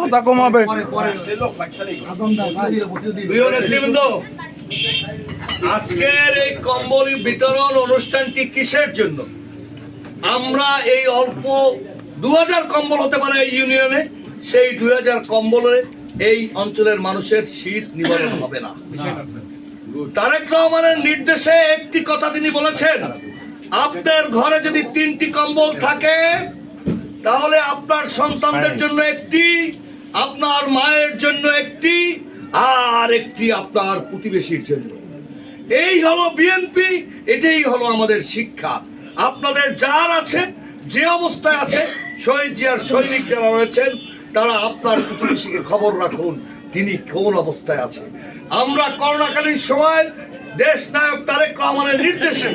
কথা কমাবে আজকের এই কম্বল বিতরণ অনুষ্ঠানটি কিসের জন্য? আমরা এই অল্প দু হাজার কম্বল হতে পারে এই ইউনিয়নে সেই দুই হাজার কম্বলে এই অঞ্চলের মানুষের শীত নিবারণ হবে না। তারেক রহমানের নির্দেশে একটি কথা তিনি বলেছেন। আপনার ঘরে যদি তিনটি কম্বল থাকে তাহলে আপনার সন্তানদের জন্য একটি আপনার মায়ের জন্য একটি আর একটি আপনার প্রতিবেশীর জন্য। এই হলো বিএনপি এটাই হলো আমাদের শিক্ষা। আপনাদের যার আছে যে অবস্থায় আছে শহীদ জিয়ার সৈনিক যারা রয়েছেন তারা আপনার প্রতিবেশীকে খবর রাখুন তিনি কোন অবস্থায় আছে। আমরা করোনাকালীন সময় দেশ নায়ক তারেক রহমানের নির্দেশে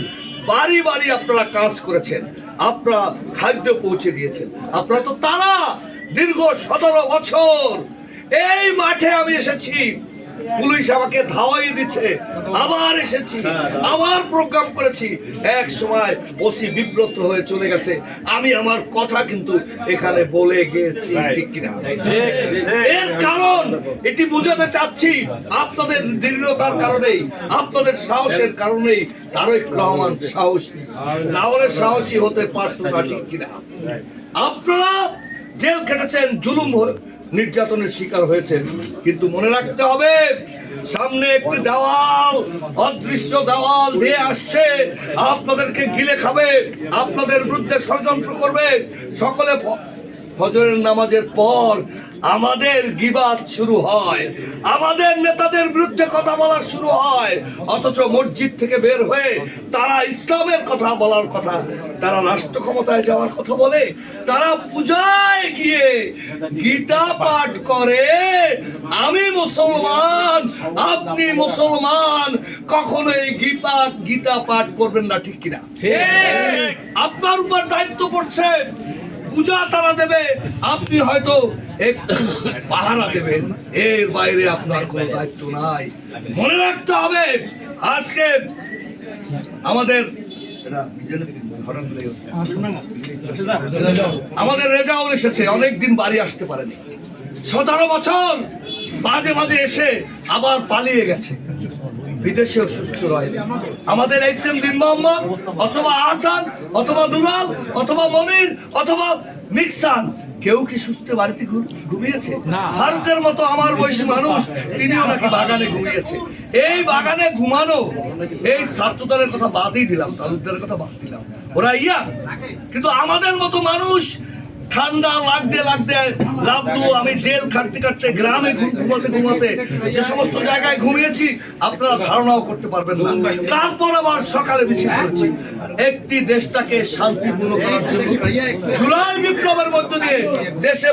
বাড়ি বাড়ি আপনারা কাজ করেছেন, আপনারা খাদ্য পৌঁছে দিয়েছেন। আপনারা তো তারা দীর্ঘ সতেরো বছর এই মাঠে আমি এসেছি। পুলিশ আমাকে ধাওয়াই দিচ্ছে। আবার এসেছি আবার প্রোগ্রাম করেছি। এক সময় ওসি বিব্রত হয়ে চলে গেছে। আমি আমার কথা কিন্তু এখানে বলে গিয়েছি ঠিক কিনা? এর কারণ এটি বোঝাতে চাচ্ছি আপনাদের দৃঢ়তার কারণেই আপনাদের সাহসের কারণেই তারেক রহমান সাহস। নাহলে সাহসী হতে পারত না ঠিক কিনা? আপনারা জেল কেটেছেন জুলুম হয়ে- নির্যাতনের শিকার হয়েছেন। কিন্তু মনে রাখতে হবে, সামনে একটি দেওয়াল, অদৃশ্য দেওয়াল দিয়ে আসছে। আপনাদেরকে গিলে খাবে, আপনাদের বিরুদ্ধে ষড়যন্ত্র করবে। সকলে ফজরের নামাজের পর আমাদের গিবাদ শুরু হয়। আমাদের নেতাদের বিরুদ্ধে কথা বলা শুরু হয়। অথচ মসজিদ থেকে বের হয়ে তারা ইসলামের কথা বলার কথা তারা রাষ্ট্র ক্ষমতায় যাওয়ার কথা বলে তারা পূজায় গিয়ে গীতা পাঠ করে আমি মুসলমান আপনি মুসলমান কখনো এই গীতা গীতা পাঠ করবেন না ঠিক কিনা? আপনার উপর দায়িত্ব পড়ছে। পূজা তারা দেবে, আপনি হয়তো একটু পাহারা দেবেন। এর বাইরে আপনার কোনো দায়িত্ব নাই। মনে রাখতে হবে, আজকে আমাদের আমাদের রেজাউল এসেছে, অনেকদিন বাড়ি আসতে পারেনি। সতেরো বছর মাঝে মাঝে এসে আবার পালিয়ে গেছে। বিদেশেও সুস্থ রয়নি আমাদের এইচ এম দিন মোহাম্মদ অথবা আহসান অথবা দুলাল অথবা মনির অথবা মিকসান। কেউ কি সুস্থ বাড়িতে ঘুমিয়েছে? ভারতের মতো আমার বয়সী মানুষ তিনিও নাকি বাগানে ঘুমিয়েছে। এই বাগানে ঘুমানো এই ছাত্রদলের কথা বাদই দিলাম তালুকদারের কথা বাদ দিলাম। ওরা ইয়া কিন্তু আমাদের মতো মানুষ ঠান্ডা লাগতে লাগতে লাভলু আমি জেল খাটতে খাটতে গ্রামে ঘুমাতে ঘুমাতে যে সমস্ত জায়গায় ঘুমিয়েছি, আপনারা ধারণাও করতে পারবেন না। তারপর আবার সকালে মিছিল করেছি একটি দেশটাকে শান্তিপূর্ণ করার জন্য। জুলাই বিপ্লবের মধ্য দিয়ে দেশে